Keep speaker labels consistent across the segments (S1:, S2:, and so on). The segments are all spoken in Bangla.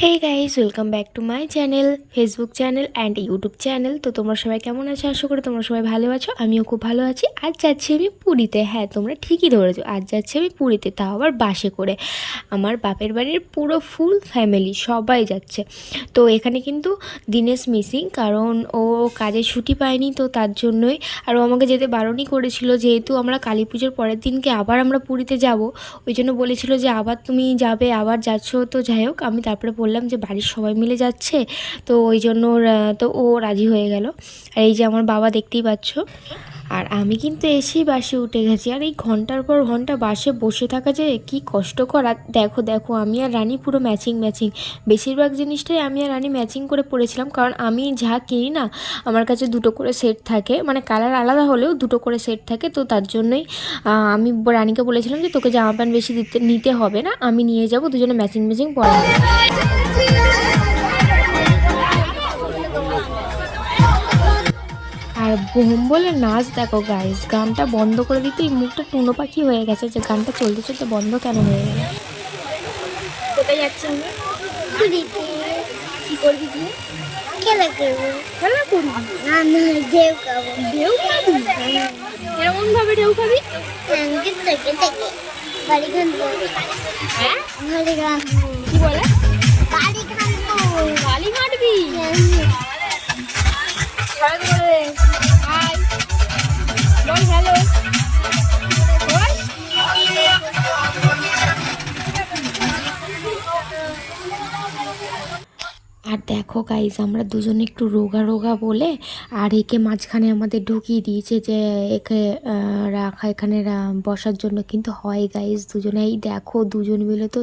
S1: Hey guys welcome back to my channel Facebook channel and YouTube channel তো তোমরা সবাই কেমন আছো? আশা করি তোমরা সবাই ভালো আছো। আমিও খুব ভালো আছি। আজ যাচ্ছি আমি পুরীতে। হ্যাঁ তোমরা ঠিকই ধরেছো। আজ যাচ্ছি আমি পুরীতে, তাও আবার বাসে করে। আমার বাপের বাড়ির পুরো ফুল ফ্যামিলি সবাই যাচ্ছে। তো এখানে কিন্তু দিনেশ মিসিং কারণ ও কাজে ছুটি পায়নি, তো তার জন্যই। আর ও আমাকে যেতে বারণই করেছিল, যেহেতু আমরা কালী পুজোর পরের দিনকে আবার আমরা পুরীতে যাব। ওই জন্য বলেছিল যে, আবার তুমি যাবে, আবার যাচ্ছ। তো যাই হোক, আমি তারপরে বললাম যে বাড়ির সবাই মিলে যাচ্ছে, তো ওই জন্য তো ও রাজি হয়ে গেল। আর এই যে আমার বাবা দেখতেই পাচ্ছ। আর আমি কিন্তু এসেই বাসে উঠে গেছি। আর এই ঘণ্টার পর ঘণ্টা বাসে বসে থাকা যে কি কষ্টকর। আর দেখো দেখো, আমি আর রানী পুরো ম্যাচিং ম্যাচিং বেশিরভাগ জিনিসটাই আমি আর রানী ম্যাচিং করে পড়েছিলাম। কারণ আমি যা কিনি না, আমার কাছে দুটো করে সেট থাকে। মানে কালার আলাদা হলেও দুটো করে সেট থাকে। তো তার জন্যই আমি রানীকে বলেছিলাম যে তোকে জামা প্যান্ট বেশি দিতে, নিতে হবে না। আমি নিয়ে যাব, দুজনে ম্যাচিং ম্যাচিং হবে। আর বোম বলে নাচ দেখো গাইস গানটা বন্ধ করে দিতে দিতেই মুখটা টুনো পাখি হয়ে গেছে। যে গানটা চলতে চলতে বন্ধ কেন হয়ে গেল? কোথায় যাচ্ছি কি করবি তুই
S2: খেলা করব।
S1: খেলা করবি?
S2: না না ঢেউ খাব।
S1: ঢেউ খাবি? কেমন ভাবে ঢেউ খাবি?
S2: থেকে থেকে বাড়ি খানবো
S1: হ্যাঁ?
S2: বাড়ি খান
S1: কি বলে? গালি মারবি আর দেখো গাইজ আমরা দুজনে একটু রোগা রোগা বলে আর একে মাঝখানে আমাদের ঢুকিয়ে দিয়েছে যে একে রাখা এখানে বসার জন্য। কিন্তু হয় গাইজ দুজনেই দেখো, দুজন মিলে তো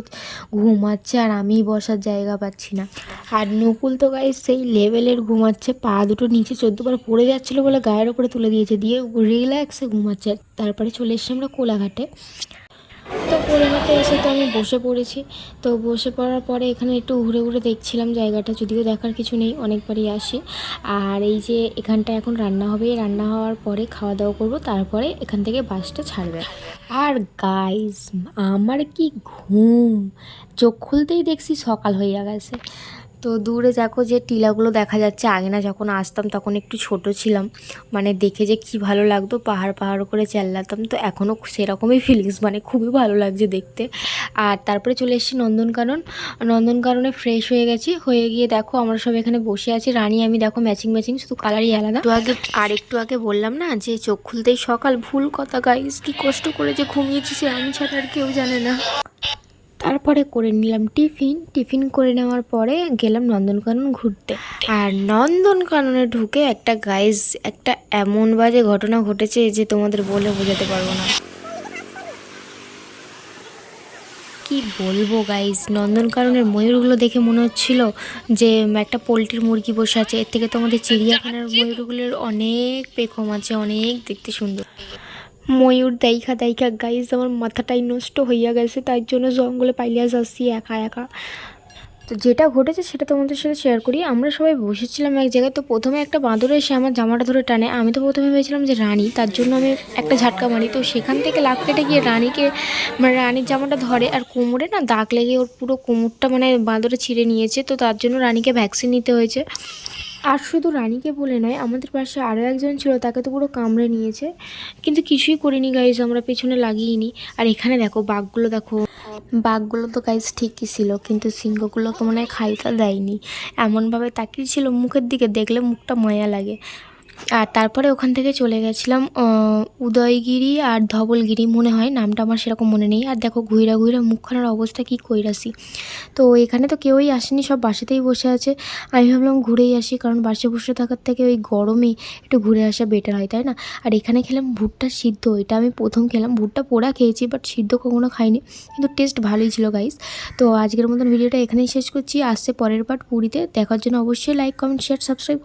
S1: ঘুমাচ্ছে আর আমি বসার জায়গা পাচ্ছি না। আর নকুল তো গাইজ সেই লেভেলের ঘুমাচ্ছে, পা দুটো নিচে চোদ্দবার পড়ে যাচ্ছিল বলে গায়ের ওপরে তুলে দিয়েছে। দিয়ে রিল্যাক্সে ঘুমাচ্ছে। তারপরে চলে এসেছি আমরা কোলাঘাটে। তো পরিণতে এসে তো আমি বসে পড়েছি। তো বসে পড়ার পরে এখানে একটু ঘুরে ঘুরে দেখছিলাম জায়গাটা, যদিও দেখার কিছু নেই, অনেকবারই আসি। আর এই যে এখানটা এখন রান্না হবে রান্না হওয়ার পরে খাওয়া দাওয়া করব, তারপরে এখান থেকে বাসটা ছাড়বে। আর গাইজ আমার কি ঘুম? চোখ খুলতেই দেখছি সকাল হয়ে গেছে। তো দূরে দেখো যে টিলাগুলো দেখা যাচ্ছে। আগে না যখন আসতাম তখন একটু ছোট ছিলাম। মানে দেখে যে কি ভালো লাগতো, পাহাড় পাহাড় করে চাল্লাতাম। তো এখনও সেরকমই ফিলিংস মানে খুবই ভালো লাগছে দেখতে। আর তারপরে চলে এসেছি নন্দনকানন। নন্দনকাননে ফ্রেশ হয়ে গেছি। হয়ে গিয়ে দেখো আমরা সব এখানে বসে আছি। রানী, আমি দেখো ম্যাচিং ম্যাচিং শুধু কালারই আলাদা। একটু আগে, আর একটু আগে বললাম না যে চোখ খুলতেই সকাল। ভুল কথা গাইস কি কষ্ট করে যে ঘুমিয়েছি সে আমি ছাড়া আর কেউ জানে না। তারপরে করে নিলাম টিফিন। টিফিন করে নেওয়ার পরে গেলাম নন্দনকানন ঘুরতে। আর নন্দনকাননে ঢুকে একটা গাইজ একটা এমন বাজে ঘটনা ঘটেছে যে তোমাদের বলে বোঝাতে পারব না। কি বলব গাইজ নন্দনকাননের ময়ূরগুলো দেখে মনে হচ্ছিল যে একটা পোলট্রির মুরগি বসে আছে। এর থেকে তো আমাদের চিড়িয়াখানার ময়ূরগুলোর অনেক পেখম আছে, অনেক দেখতে সুন্দর। ময়ূর দাইখা দাইখা গাইজ আমার মাথাটাই নষ্ট হইয়া গেছে তাই জন্য জঙ্গলে পাইলিয়া যাচ্ছি একা একা। তো যেটা ঘটেছে সেটা তোমাদের সাথে শেয়ার করি। আমরা সবাই বসেছিলাম এক জায়গায়, তো প্রথমে একটা বাঁদর এসে আমার জামাটা ধরে টানে। আমি তো প্রথমে ভেবেছিলাম যে রানী, তার জন্য আমি একটা ঝাটকা মারি। তো সেখান থেকে লাভ কেটে গিয়ে রানীকে মানে রানীর জামাটা ধরে, আর কোমরে না দাগ লেগে ওর পুরো কোমরটা মানে বাঁদরে ছিঁড়ে নিয়েছে। তো তার জন্য রানীকে ভ্যাকসিন নিতে হয়েছে। আর শুধু রানীকে বলে নয়, আমাদের পাশে আরও একজন ছিল, তাকে তো পুরো কামড়ে নিয়েছে। কিন্তু কিছুই করিনি গাইজ আমরা পেছনে লাগিয়ে আর এখানে দেখো, বাঘগুলো দেখো। বাঘগুলো তো গাইজ ঠিকই ছিল, কিন্তু সিংহগুলোকে মনে হয় খাইতে দেয়নি। এমনভাবে তাকিয়েছিল মুখের দিকে দেখলে মুখটা ময়া লাগে। আর তারপরে ওখান থেকে চলে গেছিলাম উদয়গিরি আর ধবলগিরি মনে হয়, নামটা আমার সেরকম মনে নেই। আর দেখো ঘুইরা ঘুইরা মুখখানার অবস্থা কি কইরাছি তো এখানে তো কেউই আসেনি, সব বাসাতেই বসে আছে। আমি ভাবলাম ঘুরেই আসি, কারণ বাসে বসে থাকার থেকে ওই গরমে একটু ঘুরে আসা বেটার হয়, তাই না? আর এখানে খেলাম ভুট্টা সিদ্ধ, এটা আমি প্রথম খেলাম। ভুট্টা পোড়া খেয়েছি বাট সিদ্ধ কখনো খাইনি, কিন্তু টেস্ট ভালোই ছিল গাইস তো আজকের মতন ভিডিওটা এখানেই শেষ করছি, আসছে পরের পার্ট পুরীতে। দেখার জন্য অবশ্যই লাইক কমেন্ট শেয়ার সাবস্ক্রাইব